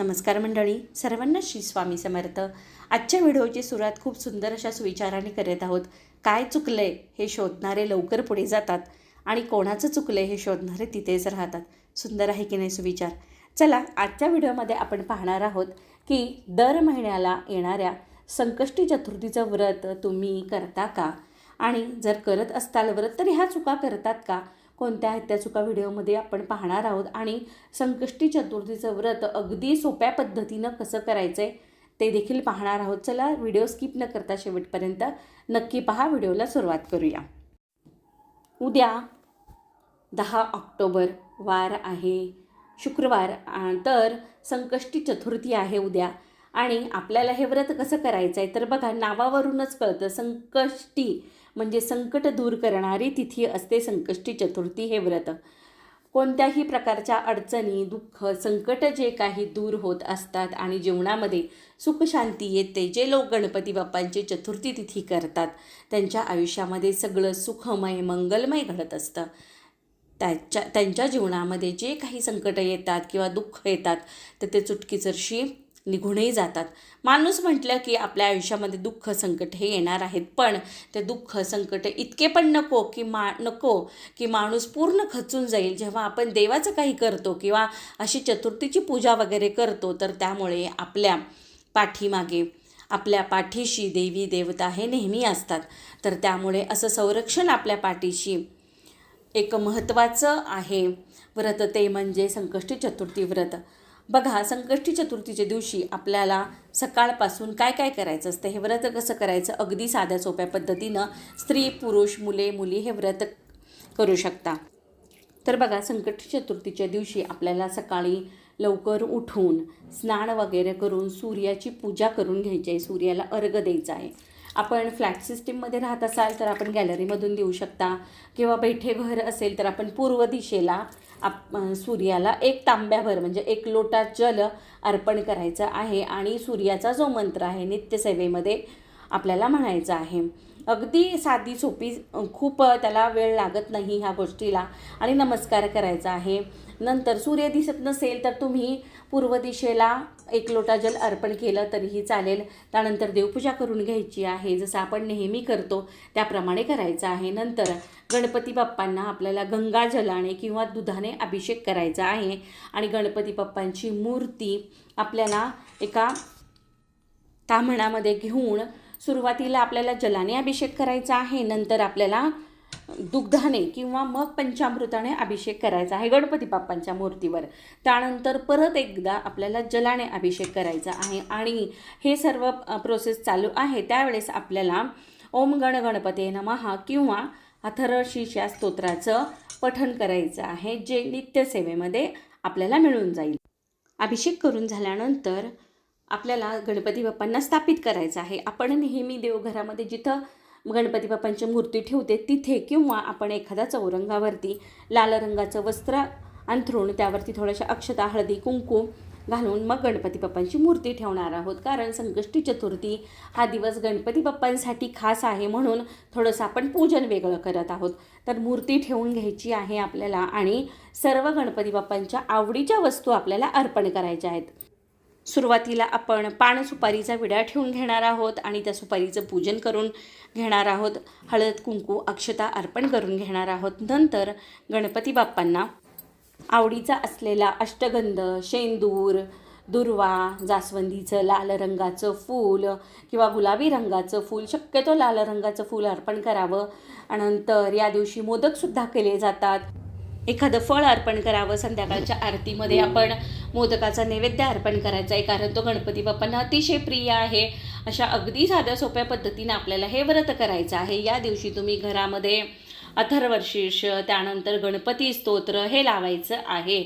नमस्कार मंडळी सर्वांना श्री स्वामी समर्थ. आजच्या व्हिडिओची सुरुवात खूप सुंदर अशा सुविचाराने करत आहोत. काय चुकलंय हे शोधणारे लवकर पुढे जातात आणि कोणाचं चुकलंय हे शोधणारे तिथेच राहतात. सुंदर आहे की नाही सुविचार? चला आजच्या व्हिडिओमध्ये आपण पाहणार आहोत की दर महिन्याला येणाऱ्या संकष्टी चतुर्थीचं व्रत तुम्ही करता का? आणि जर करत असताल व्रत तर ह्या चुका करतात का? कोणत्या आहेत त्या चुका व्हिडिओमध्ये आपण पाहणार आहोत आणि संकष्टी चतुर्थीचं व्रत अगदी सोप्या पद्धतीनं कसं करायचं आहे ते देखील पाहणार आहोत. चला व्हिडिओ स्किप न करता शेवटपर्यंत नक्की पहा. व्हिडिओला सुरुवात करूया. उद्या दहा ऑक्टोबर वार आहे. शुक्रवार तर संकष्टी चतुर्थी आहे उद्या. आणि आपल्याला हे व्रत कसं करायचं आहे तर बघा नावावरूनच कळतं. संकष्टी म्हणजे संकट दूर करणारी तिथी असते संकष्टी चतुर्थी हे व्रत. कोणत्याही प्रकारच्या अडचणी दुःख संकट जे काही दूर होत असतात आणि जीवनामध्ये सुखशांती येते जे लोक गणपती बाप्पांची चतुर्थी तिथी करतात त्यांच्या आयुष्यामध्ये सगळं सुखमय मंगलमय घडत असतं. त्याच्या त्यांच्या जीवनामध्ये जे काही संकट येतात किंवा दुःख येतात तर ते चुटकीसरशी निघूनही जातात. माणूस म्हटलं की आपल्या आयुष्यामध्ये दुःख संकट हे येणार आहेत पण ते दुःख संकट इतके पण नको की मा नको की माणूस पूर्ण खचून जाईल. जेव्हा आपण देवाचं काही करतो किंवा अशी चतुर्थीची पूजा वगैरे करतो तर त्यामुळे आपल्या पाठीमागे आपल्या पाठीशी देवी देवता हे नेहमी असतात. तर त्यामुळे असं संरक्षण आपल्या पाठीशी एक महत्त्वाचं आहे. व्रत ते म्हणजे संकष्टी चतुर्थी व्रत. बघा संकष्टी चतुर्थीच्या दिवशी आपल्याला सकाळपासून काय काय करायचं असतं? हे व्रत कसं करायचं? अगदी साध्या सोप्या पद्धतीनं स्त्री पुरुष मुले मुली हे व्रत करू शकता. तर बघा संकष्टी चतुर्थीच्या दिवशी आपल्याला सकाळी लवकर उठून स्नान वगैरे करून सूर्याची पूजा करून घ्यायची आहे. सूर्याला अर्घ द्यायचा आहे. आपण फ्लॅट सिस्टीममध्ये राहत असाल तर आपण गॅलरीमधून देऊ शकता. किंवा बैठे घर असेल तर आपण पूर्व दिशेला आप सूर्याला एक तांब्याभर म्हणजे एक लोटा जल अर्पण करायचं आहे आणि सूर्याचा जो मंत्र आहे नित्यसेवेमध्ये आपल्याला म्हणायचा आहे. अगदी साधी सोपी खूप त्याला वेळ लागत नाही ह्या गोष्टीला. आणि नमस्कार करायचा आहे. नंतर सूर्य दिसत नसेल तर तुम्ही पूर्व दिशेला एक लोटा जल अर्पण केलं तरीही चालेल. त्यानंतर देवपूजा करून घ्यायची आहे. जसं आपण नेहमी करतो त्याप्रमाणे करायचं आहे. नंतर गणपती बाप्पांना आपल्याला गंगाजलाने किंवा दुधाने अभिषेक करायचा आहे. आणि गणपती बाप्पांची मूर्ती आपल्याला एका ताम्हणामध्ये घेऊन सुरुवातीला आपल्याला जलाने अभिषेक करायचा आहे. नंतर आपल्याला दुग्धाने किंवा मग पंचामृताने अभिषेक करायचा आहे गणपती बाप्पांच्या मूर्तीवर. त्यानंतर परत एकदा आपल्याला जलाने अभिषेक करायचा आहे आणि हे सर्व प्रोसेस चालू आहे. त्यावेळेस आपल्याला ओम गण गणपते नमहा किंवा अथरशीच्या या स्तोत्राचं पठण करायचं आहे जे नित्यसेवेमध्ये आपल्याला मिळून जाईल. अभिषेक करून झाल्यानंतर आपल्याला गणपती बाप्पांना स्थापित करायचं आहे. आपण नेहमी देवघरामध्ये जिथं गणपती बाप्पांची मूर्ती ठेवते. तिथे किंवा आपण एखाद्या चौरंगावरती लाल रंगाचं वस्त्र अंथरून त्यावरती थोड्याशा अक्षता हळदी कुंकू घालून मग गणपती बाप्पांची मूर्ती ठेवणार आहोत. कारण संकष्टी चतुर्थी हा दिवस गणपती बाप्पांसाठी खास आहे म्हणून थोडंसं आपण पूजन वेगळं करत आहोत. तर मूर्ती ठेवून घ्यायची आहे आपल्याला आणि सर्व गणपती बाप्पांच्या आवडीच्या वस्तू आपल्याला अर्पण करायच्या आहेत. सुरुवातीला आपण पान सुपारीचा विडा ठेवून घेणार आहोत आणि त्या सुपारीचं पूजन करून घेणार आहोत. हळद कुंकू अक्षता अर्पण करून घेणार आहोत. नंतर गणपती बाप्पांना आवडीचा असलेला अष्टगंध शेंदूर दुर्वा जास्वंदीचं लाल रंगाचं फूल किंवा गुलाबी रंगाचं फूल शक्यतो लाल रंगाचं फूल अर्पण करावं. नंतर या दिवशी मोदकसुद्धा केले जातात. एखादं फळ अर्पण करावं संध्याकाळच्या आरतीमध्ये आपण मोदकाचा नैवेद्य अर्पण करायचा आहे. कारण तो गणपती बाप्पांना अतिशय प्रिय आहे. अशा अगदी साध्या सोप्या पद्धतीने आपल्याला हे व्रत करायचं आहे. या दिवशी तुम्ही घरामध्ये अथर्वशीर्ष त्यानंतर गणपती स्तोत्र हे लावायचं आहे.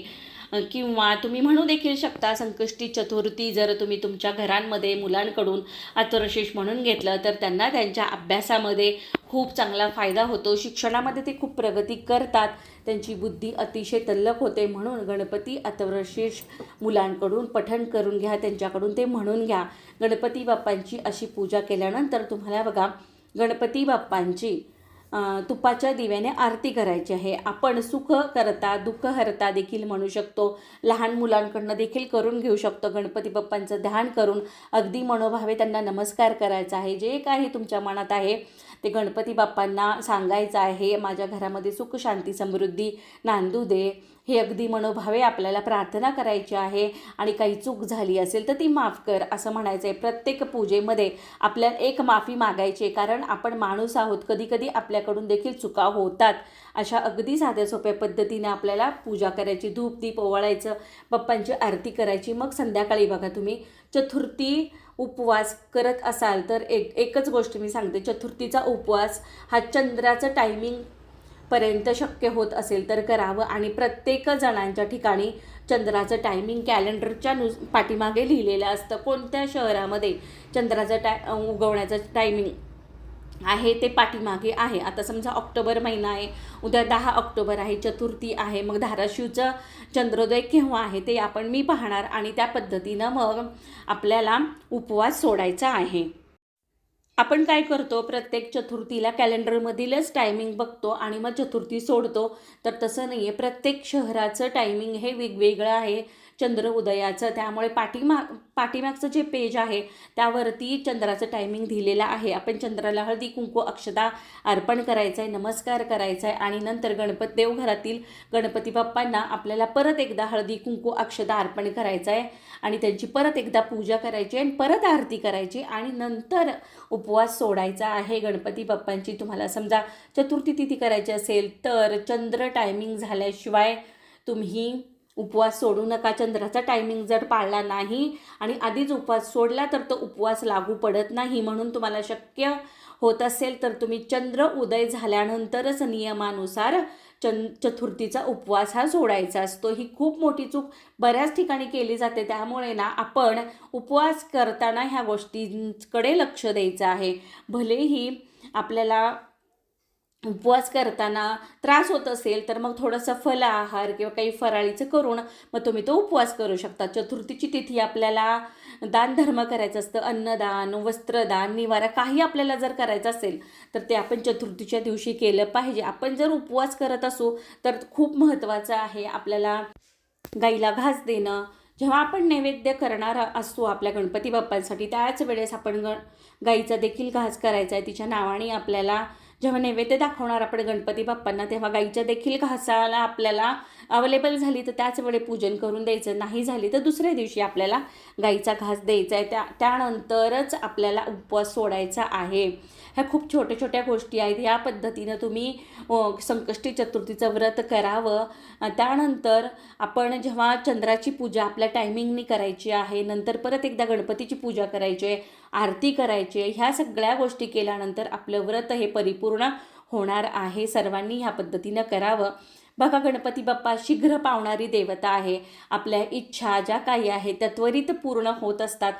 किंवा तुम्ही म्हणू देखील शकता संकष्टी चतुर्थी जर तुम्ही तुमच्या घरांमध्ये मुलांकडून अथर्वशीष म्हणून घेतलं तर त्यांना त्यांच्या अभ्यासामध्ये खूप चांगला फायदा होतो. शिक्षणामध्ये ते खूप प्रगती करतात. त्यांची बुद्धी अतिशय तल्लक होते. म्हणून गणपती अथर्वशीष मुलांकडून पठण करून घ्या त्यांच्याकडून ते म्हणून घ्या. गणपती बाप्पांची अशी पूजा केल्यानंतर तुम्हाला बघा गणपती बाप्पांची तुपाच्या दिव्याने आरती करायची आहे. आपण सुख करता दुःख हरता देखील म्हणू शकतो. लहान मुलांकडनं देखील करून घेऊ शकतो. गणपती बाप्पांचं ध्यान करून अगदी मनोभावे त्यांना नमस्कार करायचा आहे. जे काही तुमच्या मनात आहे ते गणपती बाप्पांना सांगायचं आहे माझ्या घरामध्ये सुख शांती समृद्धी नांदू दे. हे अगदी मनोभावे आपल्याला प्रार्थना करायची आहे आणि काही चूक झाली असेल तर ती माफ कर असं म्हणायचं आहे प्रत्येक पूजेमध्ये आपल्याला एक माफी मागायची आहे कारण आपण माणूस आहोत. कधीकधी आपल्याकडून देखील चुका होतात. अशा अगदी साध्या सोप्या पद्धतीने आपल्याला पूजा करायची धूप दीप ओवाळायचं बाप्पांची आरती करायची. मग संध्याकाळी बघा तुम्ही चतुर्थी उपवास करत असाल तर एक एकच गोष्ट मी सांगते. चतुर्थीचा उपवास हा चंद्राचं टायमिंग पर्यंत शक्य होत असेल तर करावं आणि प्रत्येक जणांच्या ठिकाणी चंद्राचं टायमिंग कॅलेंडरच्या नुस पाठीमागे लिहिलेलं असतं. कोणत्या शहरामध्ये चंद्राचं टाय उगवण्याचं टायमिंग आहे ते पाठीमागे आहे. आता समजा ऑक्टोबर महिना आहे उद्या दहा ऑक्टोबर आहे चतुर्थी आहे मग धाराशिवचं चंद्रोदय केव्हा आहे ते आपण मी पाहणार आणि त्या पद्धतीनं मग आपल्याला उपवास सोडायचा आहे. आपण काय करतो प्रत्येक चतुर्थीला कॅलेंडरमधीलच टायमिंग बघतो आणि मग चतुर्थी सोडतो. तर तसं नाही आहे प्रत्येक शहराचं टायमिंग हे वेगवेगळं आहे. चंद्र उदयाचं त्यामुळे पाठीमा पाठीमागचं जे पेज आहे त्यावरती चंद्राचं टायमिंग दिलेलं आहे. आपण चंद्राला हळदी कुंकू अक्षता अर्पण करायचं आहे नमस्कार करायचा आहे आणि नंतर गणपत देवघरातील गणपती बाप्पांना आपल्याला परत एकदा हळदी कुंकू अक्षता अर्पण करायचं आहे आणि त्यांची परत एकदा पूजा करायची आणि परत आरती करायची आणि नंतर उपवास सोडायचा आहे गणपती बाप्पांची. तुम्हाला समजा चतुर्थी तिथी करायची असेल तर चंद्र टायमिंग झाल्याशिवाय तुम्ही उपवास सोडू नका चंद्राचा टायमिंग जर पाळला नाही आणि आधीच उपवास सोडला तर तो उपवास लागू पडत नाही म्हणून तुम्हाला शक्य होत असेल तर तुम्ही चंद्र उदय झाल्यानंतरच नियमानुसार चं चतुर्थीचा उपवास हा सोडायचा असतो. ही खूप मोठी चूक बऱ्याच ठिकाणी केली जाते. त्यामुळे ना आपण उपवास करताना ह्या गोष्टींकडे लक्ष द्यायचं आहे. भलेही आपल्याला उपवास करताना त्रास होत असेल तर मग थोडंसं फल आहार किंवा काही फराळीचं करून मग तुम्ही तो उपवास करू शकता. चतुर्थीची तिथी आपल्याला दानधर्म करायचं असतं. अन्नदान वस्त्रदान निवारा काही आपल्याला जर करायचं असेल तर ते आपण चतुर्थीच्या दिवशी केलं पाहिजे. आपण जर उपवास करत असू तर खूप महत्त्वाचं आहे आपल्याला गाईला घास देणं. जेव्हा आपण नैवेद्य करणार असतो आपल्या गणपती बाप्पांसाठी त्याच वेळेस आपण ग गाईचा देखील घास करायचा आहे तिच्या नावाने आपल्याला जेव्हा नैवेद्य दाखवणार आपण गणपती बाप्पांना तेव्हा गाईच्या देखील घासाला आपल्याला अवेलेबल झाली तर त्याच वेळे पूजन करून द्यायचं. नाही झाली तर दुसऱ्या दिवशी आपल्याला गाईचा घास द्यायचा आहे. त्या त्यानंतरच आपल्याला उपवास सोडायचा आहे. ह्या खूप छोट्या छोट्या गोष्टी आहेत. या पद्धतीनं तुम्ही संकष्टी चतुर्थीचं व्रत करावं. त्यानंतर आपण जेव्हा चंद्राची पूजा आपल्या टायमिंगनी करायची आहे नंतर परत एकदा गणपतीची पूजा करायची आहे आरती करायची आहे ह्या सगळ्या गोष्टी केल्यानंतर आपलं व्रत हे परिपूर्ण होणार आहे. सर्वांनी ह्या पद्धतीनं करावं. बघा गणपती बाप्पा शीघ्र पावणारी देवता आहे. आपल्या इच्छा ज्या काही आहेत त्या त्वरित पूर्ण होत असतात.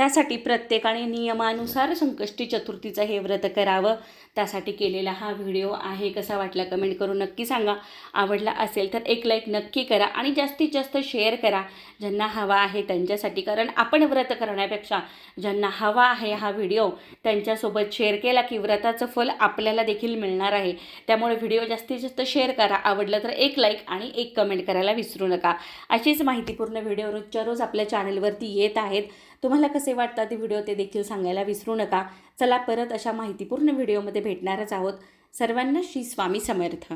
त्यासाठी प्रत्येकाने नियमानुसार संकष्टी चतुर्थीचं हे व्रत करावं. त्यासाठी केलेला हा व्हिडिओ आहे. कसा वाटला कमेंट करून नक्की सांगा. आवडला असेल तर एक लाईक नक्की करा आणि जास्तीत जास्त शेअर करा. ज्यांना हवा आहे त्यांच्यासाठी. कारण आपण व्रत करण्यापेक्षा ज्यांना हवा आहे हा व्हिडिओ त्यांच्यासोबत शेअर केला की व्रताचं फल आपल्याला देखील मिळणार आहे. त्यामुळे व्हिडिओ जास्तीत जास्त शेअर करा. आवडलं तर एक लाईक आणि एक कमेंट करायला विसरू नका. अशीच माहितीपूर्ण व्हिडिओ रोजच्या रोज आपल्या चॅनलवरती येत आहेत. तुम्हाला कसे वाटतात ते व्हिडिओ ते देखील सांगायला विसरू नका. चला परत अशा माहितीपूर्ण व्हिडिओमध्ये भेटणारच आहोत. सर्वांना श्री स्वामी समर्थ.